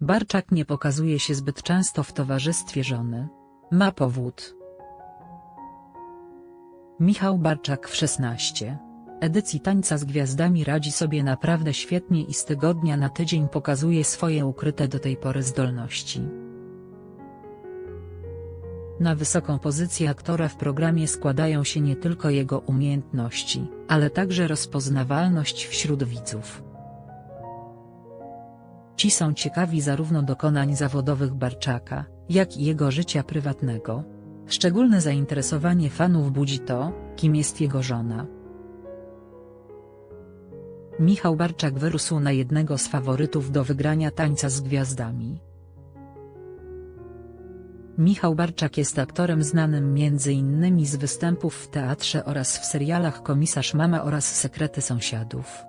Barczak nie pokazuje się zbyt często w towarzystwie żony. Ma powód. Michał Barczak w 16. Edycji Tańca z Gwiazdami radzi sobie naprawdę świetnie i z tygodnia na tydzień pokazuje swoje ukryte do tej pory zdolności. Na wysoką pozycję aktora w programie składają się nie tylko jego umiejętności, ale także rozpoznawalność wśród widzów. Ci są ciekawi zarówno dokonań zawodowych Barczaka, jak i jego życia prywatnego. Szczególne zainteresowanie fanów budzi to, kim jest jego żona. Michał Barczak wyrósł na jednego z faworytów do wygrania tańca z gwiazdami. Michał Barczak jest aktorem znanym m.in. z występów w teatrze oraz w serialach Komisarz Mama oraz Sekrety Sąsiadów.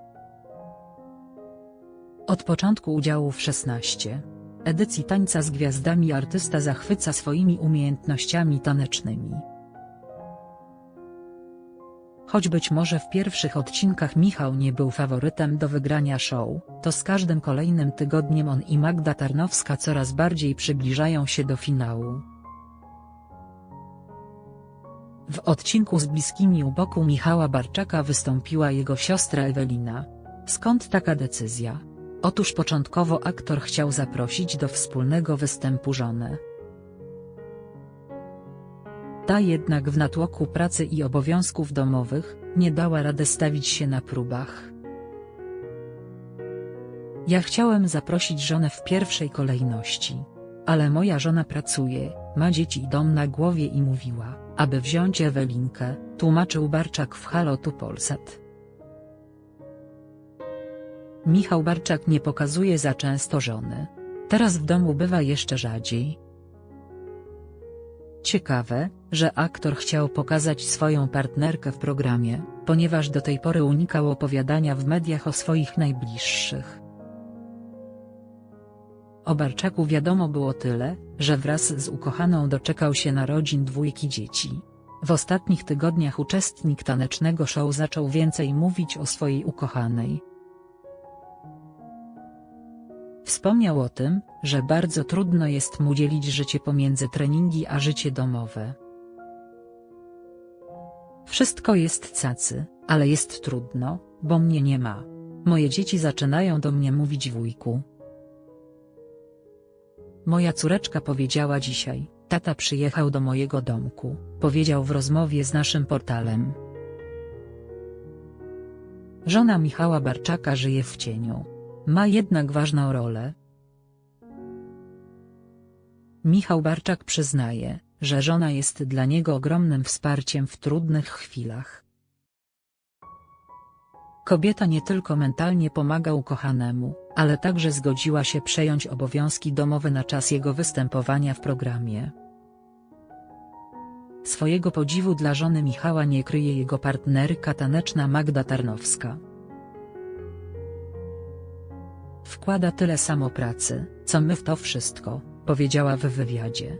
Od początku udziału w 16 edycji Tańca z Gwiazdami artysta zachwyca swoimi umiejętnościami tanecznymi. Choć być może w pierwszych odcinkach Michał nie był faworytem do wygrania show, to z każdym kolejnym tygodniem on i Magda Tarnowska coraz bardziej przybliżają się do finału. W odcinku z bliskimi u boku Michała Barczaka wystąpiła jego siostra Ewelina. Skąd taka decyzja? Otóż początkowo aktor chciał zaprosić do wspólnego występu żonę. Ta jednak w natłoku pracy i obowiązków domowych, nie dała rady stawić się na próbach. Ja chciałem zaprosić żonę w pierwszej kolejności. Ale moja żona pracuje, ma dzieci i dom na głowie i mówiła, aby wziąć Ewelinkę, tłumaczył Barczak w Halo tu Polsat. Michał Barczak nie pokazuje za często żony. Teraz w domu bywa jeszcze rzadziej. Ciekawe, że aktor chciał pokazać swoją partnerkę w programie, ponieważ do tej pory unikał opowiadania w mediach o swoich najbliższych. O Barczaku wiadomo było tyle, że wraz z ukochaną doczekał się narodzin dwójki dzieci. W ostatnich tygodniach uczestnik tanecznego show zaczął więcej mówić o swojej ukochanej. Wspomniał o tym, że bardzo trudno jest mu dzielić życie pomiędzy treningi a życie domowe. Wszystko jest cacy, ale jest trudno, bo mnie nie ma. Moje dzieci zaczynają do mnie mówić wujku. Moja córeczka powiedziała dzisiaj, tata przyjechał do mojego domku, powiedział w rozmowie z naszym portalem. Żona Michała Barczaka żyje w cieniu. Ma jednak ważną rolę. Michał Barczak przyznaje, że żona jest dla niego ogromnym wsparciem w trudnych chwilach. Kobieta nie tylko mentalnie pomaga ukochanemu, ale także zgodziła się przejąć obowiązki domowe na czas jego występowania w programie. Swojego podziwu dla żony Michała nie kryje jego partnerka taneczna Magda Tarnowska. Wkłada tyle samo pracy, co my w to wszystko, powiedziała w wywiadzie.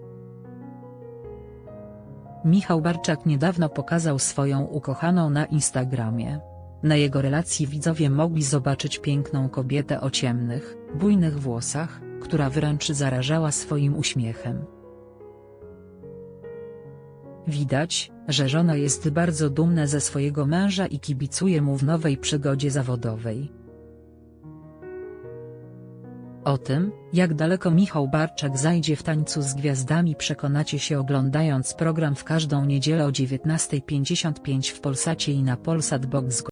Michał Barczak niedawno pokazał swoją ukochaną na Instagramie. Na jego relacji widzowie mogli zobaczyć piękną kobietę o ciemnych, bujnych włosach, która wręcz zarażała swoim uśmiechem. Widać, że żona jest bardzo dumna ze swojego męża i kibicuje mu w nowej przygodzie zawodowej. O tym, jak daleko Michał Barczak zajdzie w tańcu z gwiazdami przekonacie się oglądając program w każdą niedzielę o 19.55 w Polsacie i na Polsat Box.